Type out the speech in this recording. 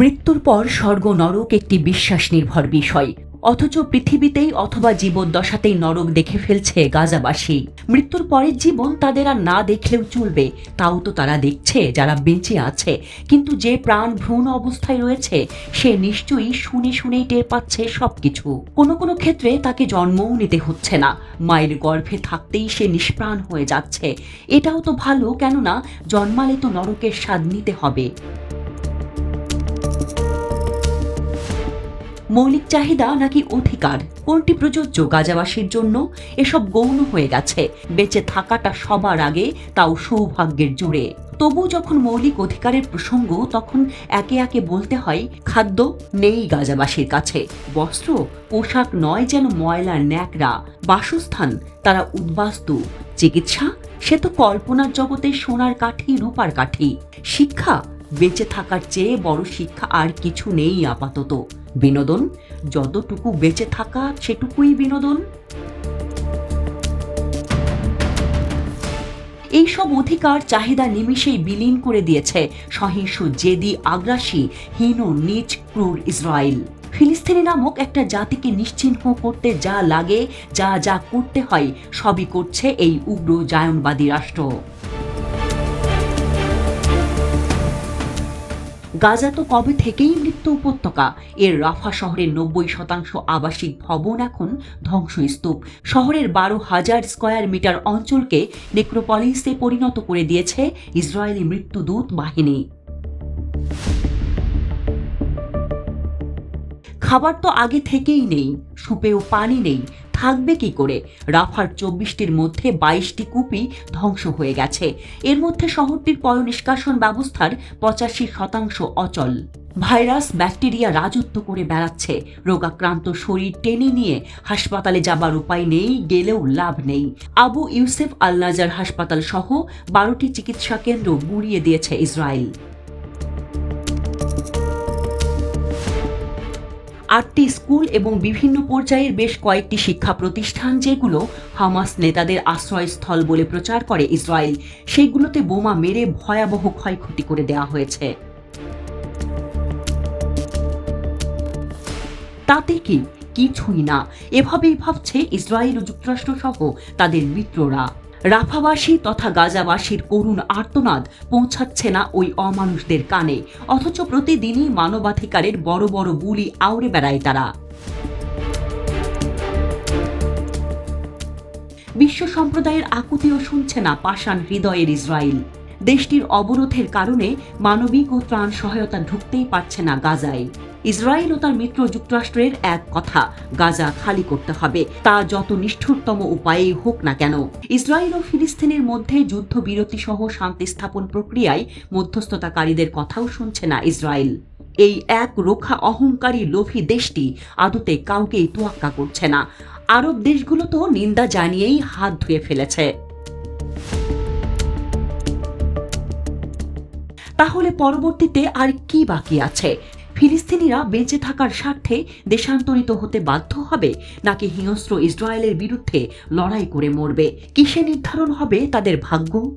মৃত্যুর পর স্বর্গ নরক একটি বিশ্বাস নির্ভর বিষয়। অথচ পৃথিবীতেই অথবা জীবদ্দশাতেই নরক দেখে ফেলছে গাজাবাসী। মৃত্যুর পরের জীবন তাদের আর না দেখলেও চলবে, তাও তো তারা দেখছে যারা বেঁচে আছে। কিন্তু যে প্রাণ ভ্রূণ অবস্থায় রয়েছে, সে নিশ্চয়ই শুনে শুনেই টের পাচ্ছে সবকিছু। কোনো কোনো ক্ষেত্রে তাকে জন্মও নিতে হচ্ছে না, মায়ের গর্ভে থাকতেই সে নিষ্প্রাণ হয়ে যাচ্ছে। এটাও তো ভালো, কেননা জন্মালে তো নরকের স্বাদ নিতে হবে। মৌলিক চাহিদা নাকি অধিকার? কোনটি প্রযোজ্য গাজাবাসীর জন্য? এসব গৌণ হয়ে গেছে। বেঁচে থাকাটা সবার আগে, তাও সৌভাগ্যের জুড়ে তবু যখন মৌলিক অধিকারের প্রসঙ্গ, তখন একে একে বলতে হয়, খাদ্য নেই গাজাবাসীর কাছে। বস্ত্র, পোশাক নয় যেন ময়লার ন্যাকড়া। বাসস্থান, তারা উদ্বাস্তু। চিকিৎসা, সে তো কল্পনার জগতে সোনার কাঠি, রূপার কাঠি। শিক্ষা বেঁচে থাকার চেয়ে বড় শিক্ষা আর কিছু নেই আপাতত। বিনোদন, যতটুকু বেঁচে থাকা, সেটুকুই বিনোদন। এইসব অধিকার চাহিদা নিমিষেই বিলীন করে দিয়েছে সহিংস জেদি, আগ্রাসী, হীন নিচ ক্রুর ইসরায়েল। ফিলিস্তিনি নামক একটা জাতিকে নিশ্চিহ্ন করতে যা লাগে, যা যা করতে হয়, সবই করছে এই উগ্র জায়নবাদী রাষ্ট্র। গাজা তো কবে থেকেই মৃত্যু উপত্যকা। এর রাফা শহরের নব্বই শতাংশ আবাসিক ভবন এখন ধ্বংসস্তূপ। শহরের বারো হাজার স্কয়ার মিটার অঞ্চলকে নেক্রোপলিসে পরিণত করে দিয়েছে ইসরায়েলি মৃত্যুদূত বাহিনী। খাবার তো আগে থেকেই নেই সুপেও পানি নেই থাকবে কি করে? রাফার চব্বিশটির মধ্যে বাইশটি কূপই ধ্বংস হয়ে গেছে। এর মধ্যে শহরটির পয় নিষ্কাশন ব্যবস্থার পঁচাশি শতাংশ অচল। ভাইরাস ব্যাকটেরিয়া রাজত্ব করে বেড়াচ্ছে। রোগাক্রান্ত শরীর টেনে নিয়ে হাসপাতালে যাবার উপায় নেই, গেলেও লাভ নেই। আবু ইউসেফ আল নাজার হাসপাতাল সহ বারোটি চিকিৎসা কেন্দ্র গুড়িয়ে দিয়েছে ইসরায়েল। আটটি স্কুল এবং বিভিন্ন পর্যায়ের বেশ কয়েকটি শিক্ষা প্রতিষ্ঠান যেগুলো হামাস নেতাদের আশ্রয়স্থল বলে প্রচার করে ইসরায়েল, সেগুলোতে বোমা মেরে ভয়াবহ ক্ষয়ক্ষতি করে দেওয়া হয়েছে। তাতে কি? কিছুই না। এভাবেই ভাবছে ইসরায়েল ও যুক্তরাষ্ট্র সহ তাদের মিত্ররা। রাফাবাসী তথা গাজাবাসীর করুণ আর্তনাদ পৌঁছাচ্ছে না ওই অমানুষদের কানে। অথচ প্রতিদিনই মানবাধিকারের বড় বড় বুলি আউড়ে বেড়ায় তারা। বিশ্ব সম্প্রদায়ের আকুতিও শুনছে না পাষাণ হৃদয়ের ইসরায়েল দেশটির অবরোধের কারণে মানবিক ও ত্রাণ সহায়তা ঢুকতেই পারছে না গাজায়। ইসরায়েল ও তার মিত্র যুক্তরাষ্ট্রের এক কথা, গাজা খালি করতে হবে। তা যত নিষ্ঠুরতম উপায়েই হোক না কেন। ইসরায়েল ও ফিলিস্তিনের মধ্যে যুদ্ধবিরতি সহ শান্তি স্থাপন প্রক্রিয়ায় মধ্যস্থতাকারীদের কথাও শুনছে না ইসরায়েল। এই এক রোখা অহংকারী লোভী দেশটি আদতে কাউকেই তোয়াক্কা করছে না। আরব দেশগুলো তো নিন্দা জানিয়েই হাত ধুয়ে ফেলেছে। তাহলে পরবর্তীতে আর কি বাকি আছে? ফিলিস্তিনিরা বেঁচে থাকার স্বার্থে দেশান্তরিত হতে বাধ্য হবে, নাকি হিংস্র ইসরায়েলের বিরুদ্ধে লড়াই করে মরবে? কিসে নির্ধারণ হবে তাদের ভাগ্য?